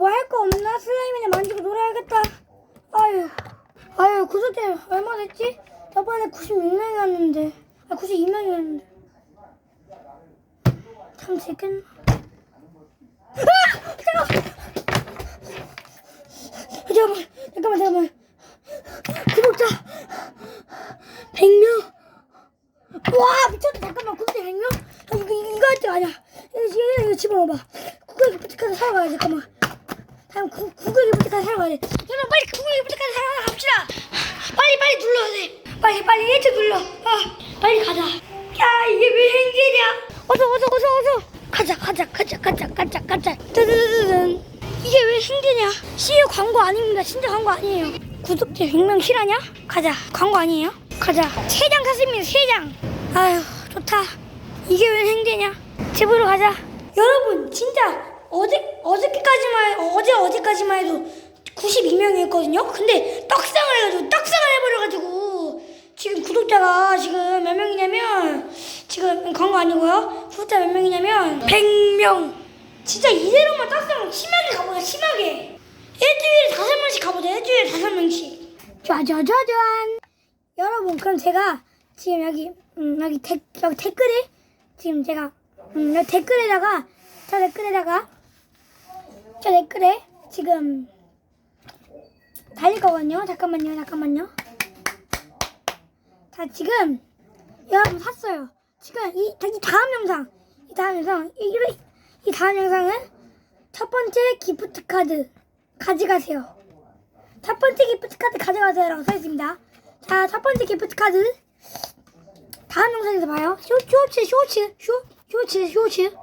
뭐 할 거 없나? 슬라임이나 만지고 놀아야겠다. 아유, 아유, 구독자 얼마 됐지? 저번에 96명이었는데, 아, 92명이었는데. 참 되겠나? 아! 잠깐만! 잠깐만, 잠깐만. 구독자 100명. 와, 미쳤다. 잠깐만, 구독자 100명? 아, 이거, 이거, 이거 할 때가 아니야. 이거, 이거, 집어넣어봐. 구글 기프트카드 사러 가야 돼, 잠깐만. 다음 구, 구글 기프트카드 사러 가야 돼. 여러분, 빨리 구글 기프트카드 사러 갑시다. 빨리, 빨리 눌러야 돼. 빨리, 빨리, 일찍 눌러. 아, 빨리 가자. 야, 이게 왜 행진이야? 어서, 어서, 어서, 어서. 가자, 가자, 가자, 가자, 가자, 가자. 뜨드드드든. 이게 왜 행진이야? CEO 광고 아닙니다. 진짜 광고 아니에요. 구독자 100명 실하냐? 가자. 광고 아니에요? 가자. 세 장 샀습니다. 세 장. 아휴, 좋다. 이게 왜 행진이야? 집으로 가자. 여러분, 진짜 어제 어저께까지만 어제 어제까지만 해도 92명이었거든요. 근데 떡상을 해가지고 떡상을 해버려가지고 지금 구독자가 지금 몇 명이냐면 지금 광고 아니고요. 구독자 몇 명이냐면 100명. 진짜 이대로만 떡상 심하게 가보자. 심하게. 일주일에 다섯 명씩 가보자. 일주일에 다섯 명씩. 짜자자잔. 여러분, 그럼 제가 지금 여기 음, 여기 댓 여기 댓글에 지금 제가 음, 여기 댓글에다가 저 댓글에다가 저 댓글에 지금 달릴 거거든요. 잠깐만요. 잠깐만요. 자, 지금 여러분 샀어요. 지금 이, 이 다음 영상, 이 다음 영상, 이, 이, 이 다음 영상은 첫 번째 기프트 카드 가져가세요. 첫 번째 기프트 카드 가져가세요라고 써있습니다. 자, 첫 번째 기프트 카드 다음 영상에서 봐요. 쇼, 쇼츠, 쇼츠, 쇼, 쇼츠, 쇼츠.